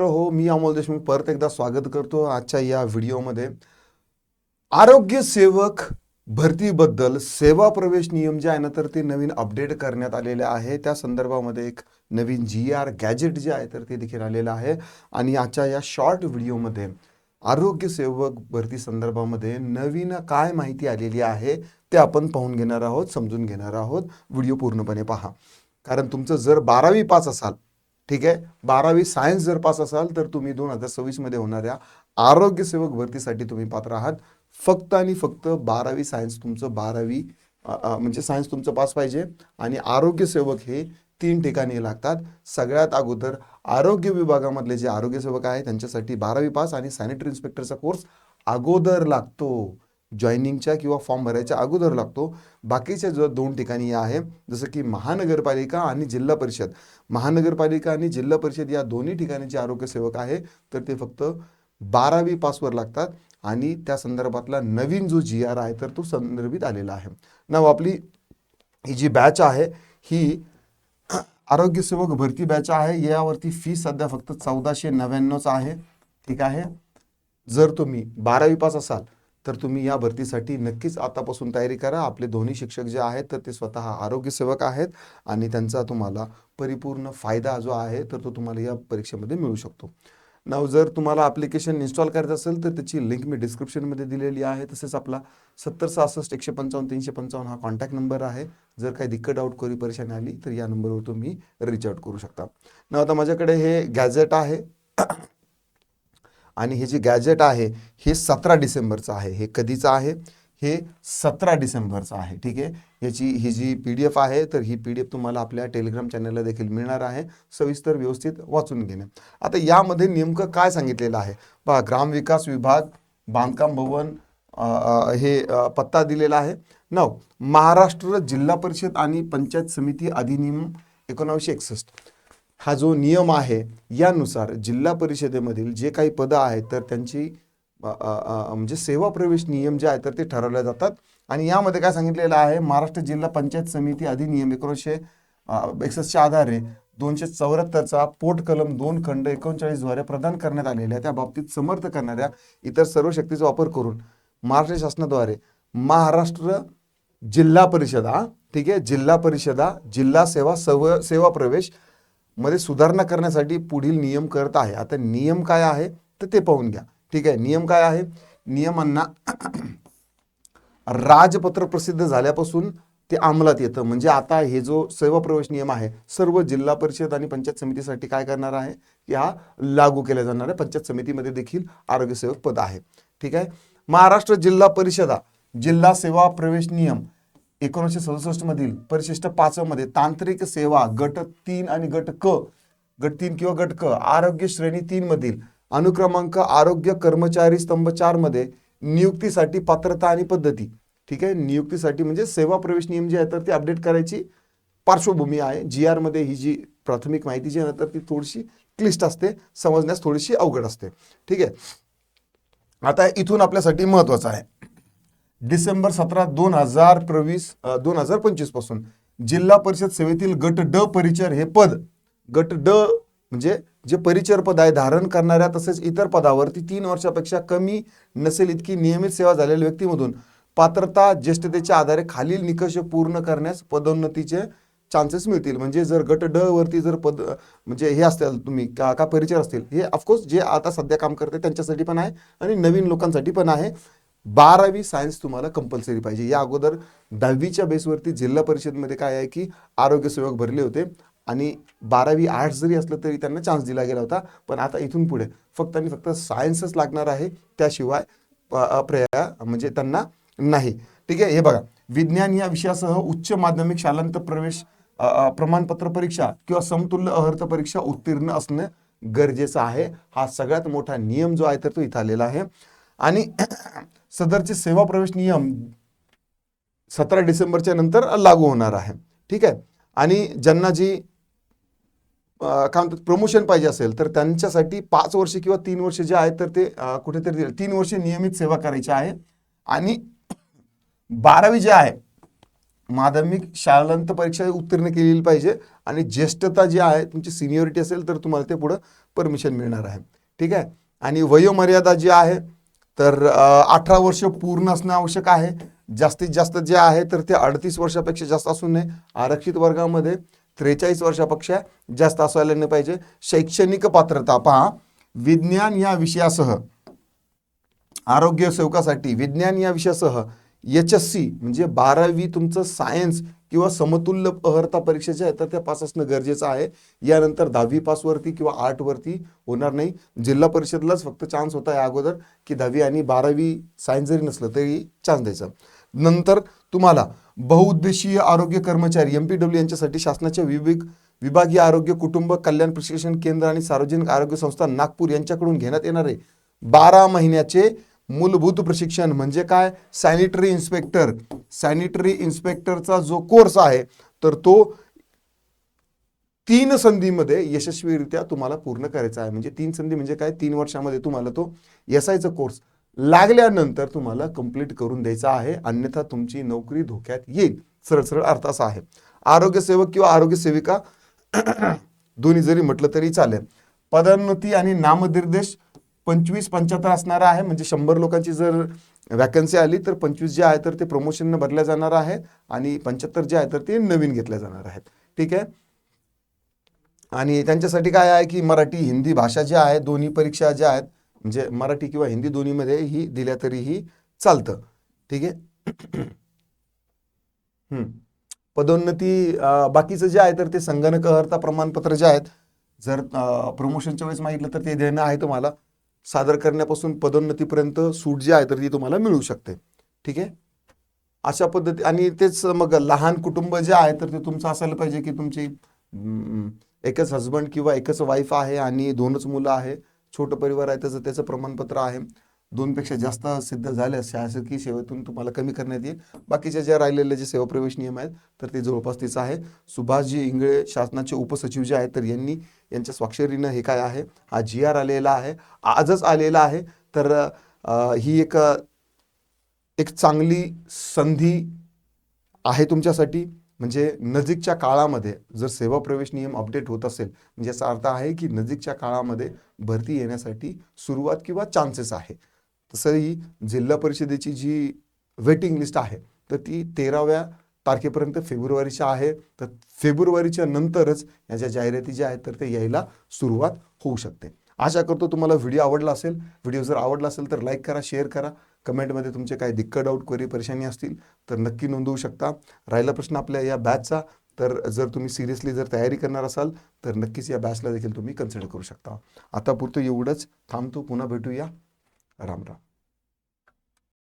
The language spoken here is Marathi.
हो मी अमोल देशमुख परत एकदा स्वागत करतो आजच्या या व्हिडिओमध्ये. आरोग्य सेवक भरतीबद्दल सेवा प्रवेश नियम जे आहे ना तर ते नवीन अपडेट करण्यात आलेले आहे. त्या संदर्भामध्ये एक नवीन जी आर गॅजेट जे आहे तर ते देखील आलेलं आहे. आणि आजच्या या शॉर्ट व्हिडिओमध्ये आरोग्य सेवक भरती संदर्भामध्ये नवीन काय माहिती आलेली आहे ते आपण पाहून घेणार आहोत समजून घेणार आहोत. व्हिडिओ पूर्णपणे पहा. कारण तुमचं जर बारावी पास असाल ठीक आहे? बारावी सायन्स जर पास असाल तर तुम्ही दोन हजार सव्वीसमध्ये होणाऱ्या आरोग्यसेवक भरतीसाठी तुम्ही पात्र आहात. फक्त आणि फक्त बारावी सायन्स तुमचं बारावी म्हणजे सायन्स तुमचं पास पाहिजे आणि आरोग्यसेवक हे तीन ठिकाणी लागतात. सगळ्यात अगोदर आरोग्य विभागामधले जे आरोग्यसेवक आहे त्यांच्यासाठी बारावी पास आणि सॅनिटरी इन्स्पेक्टरचा कोर्स अगोदर लागतो. जॉईनिंगच्या किंवा फॉर्म भरायच्या अगोदर लागतो. बाकीच्या जो दोन ठिकाणी आहे जसं की महानगरपालिका आणि जिल्हा परिषद. महानगरपालिका आणि जिल्हा परिषद या दोन्ही ठिकाणी जे आरोग्य सेवक आहे तर ते फक्त बारावी पासवर लागतात आणि त्या संदर्भातला नवीन जो जी आर आहे तर तो संदर्भित आलेला आहे. नाव आपली ही जी बॅच आहे ही आरोग्य सेवक भरती बॅच आहे. यावरती फी सध्या फक्त चौदाशे नव्याण्णवच आहे. ठीक आहे? जर तुम्ही बारावी पास असाल तर तुम्ही या भरतीसाठी नक्कीच आतापासून तयारी करा. आपले दोन्ही शिक्षक जे आहेत तर ते स्वतः आरोग्यसेवक आहेत आणि त्यांचा तुम्हाला परिपूर्ण फायदा जो आहे तर तो तुम्हाला या परीक्षेमध्ये मिळू शकतो. नाव जर तुम्हाला ॲप्लिकेशन इन्स्टॉल करायचं असेल तर त्याची लिंक मी डिस्क्रिप्शनमध्ये दिलेली आहे. तसेच आपला सत्तर सहासष्ट एकशे पंचावन्न तीनशे पंचावन्न हा कॉन्टॅक्ट नंबर आहे. जर काही दिक्कत आउट कोरी परेशानी आली तर या नंबरवर तुम्ही रिच आउट करू शकता. ना आता माझ्याकडे हे गॅजेट आहे. आणि हे जे गॅजेट आहे हे सतरा डिसेंबरचं आहे. हे कधीचं आहे? हे सतरा डिसेंबरचं आहे. ठीक आहे? याची ही जी पी डी एफ आहे तर ही पी डी एफ तुम्हाला आपल्या टेलिग्राम चॅनलला देखील मिळणार आहे. सविस्तर व्यवस्थित वाचून घेणे. आता यामध्ये नेमकं काय सांगितलेलं आहे? पहा ग्रामविकास विभाग बांधकाम भवन हे पत्ता दिलेला आहे. नऊ महाराष्ट्र जिल्हा परिषद आणि पंचायत समिती अधिनियम एकोणावीसशे एकसष्ट. हा जो नियम आहे यानुसार जिल्हा परिषदेमधील जे काही पदं आहेत तर त्यांची म्हणजे सेवा प्रवेश नियम जे आहे तर ते ठरवले जातात. आणि यामध्ये काय सांगितलेलं आहे महाराष्ट्र जिल्हा पंचायत समिती अधिनियम एकोणीसशे एकसष्टच्या आधारे दोनशे चौऱ्याहत्तरचा पोट कलम दोन खंड एकोणचाळीसद्वारे प्रदान करण्यात आलेल्या त्या बाबतीत समर्थ करणाऱ्या इतर सर्व शक्तीचा वापर करून महाराष्ट्र शासनाद्वारे महाराष्ट्र जिल्हा परिषद हा ठीक आहे जिल्हा परिषदा जिल्हा सेवा सव सेवा प्रवेश मध्ये सुधारणा करण्यासाठी पुढील नियम करत आहे. आता नियम काय आहे? तर ते पाहून घ्या. ठीक आहे? नियम काय आहे? नियमांना राजपत्र प्रसिद्ध झाल्यापासून ते अंमलात येतं. म्हणजे आता हे जो सेवा प्रवेश नियम आहे सर्व जिल्हा परिषद आणि पंचायत समितीसाठी काय करणार आहे? की हा लागू केला जाणार आहे पंचायत समितीमध्ये देखील आरोग्यसेवक पद आहे. ठीक आहे? महाराष्ट्र जिल्हा परिषदा जिल्हा सेवा प्रवेश नियम एकोणीसशे सदुसष्ट मधील परिशिष्ट पाच मध्ये तांत्रिक सेवा गट तीन आणि गट क गट तीन किंवा गट क आरोग्य श्रेणी तीन मधील अनुक्रमांक आरोग्य कर्मचारी स्तंभ चारमध्ये नियुक्तीसाठी पात्रता आणि पद्धती. ठीक आहे? नियुक्तीसाठी म्हणजे सेवा प्रवेश नियम जे आहे तर ते अपडेट करायची पार्श्वभूमी आहे. जी आरमध्ये ही जी प्राथमिक माहिती जी आहे ना तर ती थोडीशी क्लिष्ट असते समजण्यास थोडीशी अवघड असते. ठीक आहे? आता इथून आपल्यासाठी महत्वाचं आहे. डिसेंबर सतरा दोन हजार प्रवीस दोन हजार पंचवीसपासून जिल्हा परिषद सेवेतील गट ड परिचर हे पद गट ड म्हणजे जे परिचर पद आहे धारण करणाऱ्या तसेच इतर पदावरती तीन वर्षापेक्षा कमी नसेल इतकी नियमित सेवा झालेल्या व्यक्तीमधून पात्रता ज्येष्ठतेच्या आधारे खालील निकष पूर्ण करण्यास पदोन्नतीचे चान्सेस मिळतील. म्हणजे जर गट ड वरती जर पद म्हणजे हे असतील तुम्ही का का परिचय असतील हे ऑफकोर्स जे आता सध्या काम करते त्यांच्यासाठी पण आहे आणि नवीन लोकांसाठी पण आहे. बारावी सायन्स तुम्हाला कंपल्सरी पाहिजे. या अगोदर दहावीच्या बेसवरती जिल्हा परिषदमध्ये काय आहे की आरोग्य सेवक भरले होते आणि बारावी आर्ट्स जरी असलं तरी त्यांना चान्स दिला गेला होता. पण आता इथून पुढे फक्त आणि फक्त सायन्सच लागणार आहे. त्याशिवाय अप्रया म्हणजे त्यांना नाही. ठीक आहे? हे बघा. विज्ञान या विषयासह उच्च माध्यमिक शालांत प्रवेश प्रमाणपत्र परीक्षा किंवा समतुल्य अहर्थ परीक्षा उत्तीर्ण असणं गरजेचं आहे. हा सगळ्यात मोठा नियम जो आहे तर तो इथं आलेला आहे. आणि सदरचे सेवा प्रवेश नियम सतरा डिसेंबरच्या नंतर लागू होणार आहे. ठीक आहे? आणि ज्यांना जी काय म्हणतात प्रमोशन पाहिजे असेल तर त्यांच्यासाठी पाच वर्ष किंवा तीन वर्ष जे आहेत तर ते कुठेतरी तीन वर्ष नियमित सेवा करायची आहे. आणि बारावी जे आहे माध्यमिक शालांत परीक्षा उत्तीर्ण केलेली पाहिजे. आणि ज्येष्ठता जी आहे तुमची सिनियरिटी असेल तर तुम्हाला ते पुढं परमिशन मिळणार आहे. ठीक आहे? आणि वयोमर्यादा जी आहे तर अठरा वर्ष पूर्ण असणं आवश्यक आहे. जास्तीत जास्त जे आहे तर ते अडतीस वर्षापेक्षा जास्त असू नये. आरक्षित वर्गामध्ये त्रेचाळीस वर्षापेक्षा जास्त असायला नाही पाहिजे. शैक्षणिक पात्रता पहा. विज्ञान या विषयासह आरोग्य सेवकासाठी विज्ञान या विषयासह एच एस सी म्हणजे बारावी तुमचं सायन्स किंवा समतुल्य अर्हता परीक्षा ज्या आहेत तर त्या पास असणं गरजेचं आहे. यानंतर दहावी पासवरती किंवा आठवरती होणार नाही. जिल्हा परिषदलाच फक्त चान्स होता या अगोदर की दहावी आणि बारावी सायन्स जरी नसलं तरी चान्स द्यायचा. नंतर तुम्हाला बहुउद्देशीय आरोग्य कर्मचारी एम पी डब्ल्यू यांच्यासाठी शासनाच्या विवेक विभागीय आरोग्य कुटुंब कल्याण प्रशिक्षण केंद्र आणि सार्वजनिक आरोग्य संस्था नागपूर यांच्याकडून घेण्यात येणारे बारा महिन्याचे मूलभूत प्रशिक्षण म्हणजे काय? सॅनिटरी इन्स्पेक्टर सॅनिटरी इन्स्पेक्टरचा जो कोर्स आहे तर तो तीन संधीमध्ये यशस्वीरित्या तुम्हाला पूर्ण करायचा आहे. म्हणजे तीन संधी म्हणजे काय? तीन वर्षामध्ये तुम्हाला तो एस आयचा कोर्स लागल्यानंतर तुम्हाला कंप्लीट करून द्यायचा आहे. अन्यथा तुमची नोकरी धोक्यात येईल. सरळ सरळ अर्थ असा आहे. आरोग्य सेवक किंवा आरोग्य सेविका दोन्ही जरी म्हटलं तरी चालेल. पदोन्नती आणि नामनिर्देश पंचवीस पंच्याहत्तर असणार आहे. म्हणजे शंभर लोकांची जर वॅकन्सी आली तर पंचवीस जे आहे तर ते प्रमोशननं भरल्या जाणार आहे आणि पंच्याहत्तर जे आहे तर ते नवीन घेतल्या जाणार आहेत. ठीक आहे? आणि त्यांच्यासाठी काय आहे की मराठी हिंदी भाषा ज्या आहेत दोन्ही परीक्षा ज्या आहेत म्हणजे मराठी किंवा हिंदी दोन्हीमध्ये ही दिल्या तरीही चालतं. ठीक आहे? पदोन्नती बाकीचं जे आहे तर ते संगणक अर्हता प्रमाणपत्र जे आहेत जर प्रमोशनच्या वेळेस मागितलं तर ते देणं आहे तुम्हाला. सादर करण्यापासून पदोन्नतीपर्यंत सूट जी आहे तर ती तुम्हाला मिळू शकते. ठीक आहे? अशा पद्धती आणि तेच मग लहान कुटुंब जे आहे तर ते तुमचं असायला पाहिजे की तुमची एकच हजबंड किंवा एकच वाईफ आहे आणि दोनच मुलं आहे. छोटं परिवार आहे त्याचं त्याचं प्रमाणपत्र आहे. दोनपेक्षा जास्त सिद्ध झाल्यास शासकीय सेवेतून तुम्हाला कमी करण्यात येईल. बाकीच्या ज्या राहिलेले जे सेवा प्रवेश नियम आहेत तर ते जवळपास तिचं आहे. सुभाषजी इंगळे शासनाचे उपसचिव जे आहेत तर यांनी यांच्या स्वाक्षरीनं हे काय आहे हा जी आर आलेला आहे आजच आलेला आहे. तर ही एक एक चांगली संधी आहे तुमच्यासाठी. म्हणजे नजीकच्या काळामध्ये जर सेवा प्रवेश नियम अपडेट होत असेल म्हणजे याचा अर्थ आहे की नजीकच्या काळामध्ये भरती येण्यासाठी सुरुवात किंवा चान्सेस आहे. तसंही जिल्हा परिषदेची जी वेटिंग लिस्ट आहे तर ती तेराव्या तारखेपर्यंत फेब्रुवारीच्या आहे. तर फेब्रुवारीच्या नंतरच याच्या जाहिराती ज्या आहेत तर ते यायला सुरुवात होऊ शकते. आशा करतो तुम्हाला व्हिडिओ आवडला असेल. व्हिडिओ जर आवडला असेल तर लाईक करा शेअर करा. कमेंटमध्ये तुमचे काही दिक्कत डाऊट क्वेरी परेशानी असतील तर नक्की नोंदवू शकता. राहिला प्रश्न आपल्या या बॅचचा तर जर तुम्ही सिरियसली जर तयारी करणार असाल तर नक्कीच या बॅचला देखील तुम्ही कन्सिडर करू शकता. आता पुरतं एवढंच. थांबतो पुन्हा भेटूया. राम राम